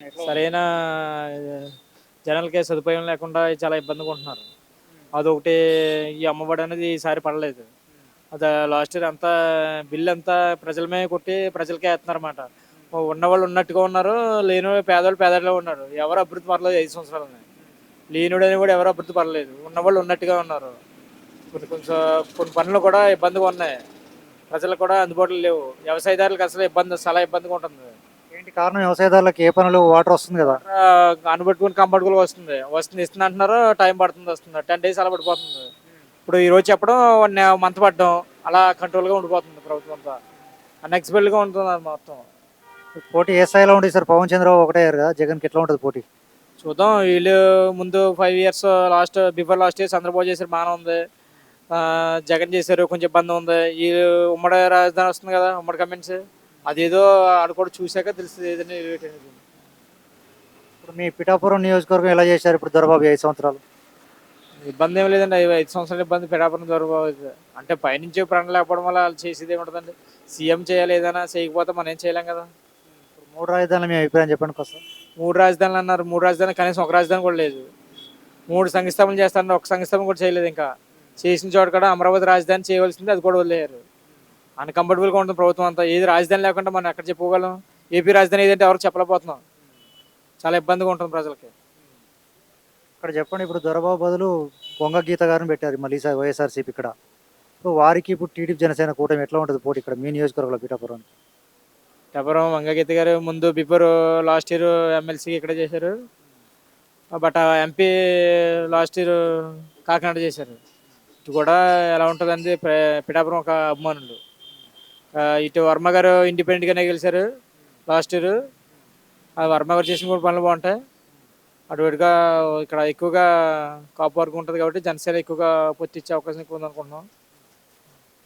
సరైన జనాలకి సదుపాయం లేకుండా చాలా ఇబ్బందిగా ఉంటున్నారు. అదొకటి ఈ అమ్మఒడి అనేది ఈసారి పడలేదు. అది లాస్ట్ ఇయర్ అంతా బిల్ అంతా ప్రజలమే కొట్టి ప్రజలకే వేస్తున్నారన్నమాట. ఉన్నవాళ్ళు ఉన్నట్టుగా ఉన్నారు లేని పేదవాళ్ళు పేదవాళ్ళే ఉన్నారు. ఎవరు అభివృద్ధి పడలేదు ఐదు సంవత్సరాలని. లేనుడని కూడా ఎవరు అభివృద్ధి పడలేదు. ఉన్నవాళ్ళు ఉన్నట్టుగా ఉన్నారు. కొన్ని కొంచెం కొన్ని పనులు కూడా ఇబ్బందిగా ఉన్నాయి. ప్రజలకు కూడా అందుబాటులో లేవు. వ్యవసాయదారులకు అసలు ఇబ్బంది చాలా ఇబ్బందిగా ఉంటుంది. ఏంటి కారణం? వ్యవసాయదారులకు ఏ పనులు వాటర్ వస్తుంది కదా? అనుబట్టుకుని కంపట్టుకుని వస్తుంది. వస్తుంది ఇస్తుంది అంటున్నారు టైం పడుతుంది వస్తుంది. టెన్ డేస్ అలా పడిపోతుంది. ఇప్పుడు ఈ రోజు చెప్పడం వన్ మంత్ పడడం అలా కంట్రోల్గా ఉండిపోతుంది ప్రభుత్వం అంతా. అన్ఎక్స్పెక్టెడ్గా ఉంటుంది అది మొత్తం. పోటీ ఏ స్థాయిలో ఉంటుంది సార్? పవన్ చంద్రబాబు ఒకటే కదా జగన్కి ఎట్లా ఉంటుంది పోటీ? చూద్దాం. వీళ్ళు ముందు five years last before last year Chandrababu చేశారు బాగానే ఉంది. జగన్ చేశారు కొంచెం ఇబ్బంది ఉంది. ఈ ఉమ్మడి రాజధాని వస్తుంది కదా ఉమ్మడి కమెంట్స్ అదేదో ఆడ కూడా చూశాక తెలుస్తుంది ఏదైనా రేట్ అనేది ఇప్పుడు మీ పిఠాపురం నియోజకవర్గం ఎలా చేశారు ఇప్పుడు దొరబాబు ఐదు సంవత్సరాలు? ఇబ్బంది ఏం లేదండి ఐదు ఐదు సంవత్సరాల ఇబ్బంది పెడాపడం దొరకదు అంటే పైనుంచి ప్రణాళిక లేకపోవడం వల్ల వాళ్ళు చేసేది ఏముంటుందండి? సీఎం చేయాలి ఏదైనా చేయకపోతే మనం ఏం చేయలేం కదా. మూడు రాజధానులు మీ అభిప్రాయం చెప్పండి కోసం మూడు రాజధానులు అన్నారు మూడు రాజధానులు కనీసం ఒక రాజధాని కూడా లేదు. మూడు సంఘస్థాపనలు చేస్తారని ఒక సంఘస్థాపన కూడా చేయలేదు ఇంకా. చేసిన చోట కూడా అమరావతి రాజధాని చేయవలసింది అది కూడా వదిలేయారు అన్కంఫర్టబుల్గా ఉంటుంది ప్రభుత్వం అంతా. ఏది రాజధాని లేకుండా మనం ఎక్కడ చెప్పుకోగలం? ఏపీ రాజధాని ఏదంటే ఎవరు చెప్పలేకపోతున్నాం. చాలా ఇబ్బందిగా ఉంటుంది ప్రజలకి. ఇక్కడ చెప్పండి ఇప్పుడు దొరబాబు బదులు బొంగ గీత గారిని పెట్టారు మళ్ళీ వైఎస్ఆర్సీపీ ఇక్కడ. సో వారికి ఇప్పుడు టీడీపీ జనసేన కూటమి ఎట్లా ఉంటుంది పోటీ ఇక్కడ మీ నియోజకవర్గంలో పిఠాపురానికి ఎవరు వంగగీత గారు ముందు బిఫోర్ లాస్ట్ ఇయర్ ఎమ్మెల్సీ ఇక్కడ చేశారు. But MP last year Kakinada చేశారు. ఇటు కూడా ఎలా ఉంటుందండి పిఠాపురం ఒక అభిమానులు. ఇటు వర్మ గారు ఇండిపెండెంట్గానే గెలిచారు. లాస్ట్ ఇయర్ ఆ వర్మ గారు చేసిన కూడా పనులు బాగుంటాయి. అటువైపుగా ఇక్కడ ఎక్కువగా కాపు వర్గం ఉంటుంది కాబట్టి జనసేన ఎక్కువగా పొత్తి ఇచ్చే అవకాశం ఎక్కువ ఉందనుకుంటున్నాం.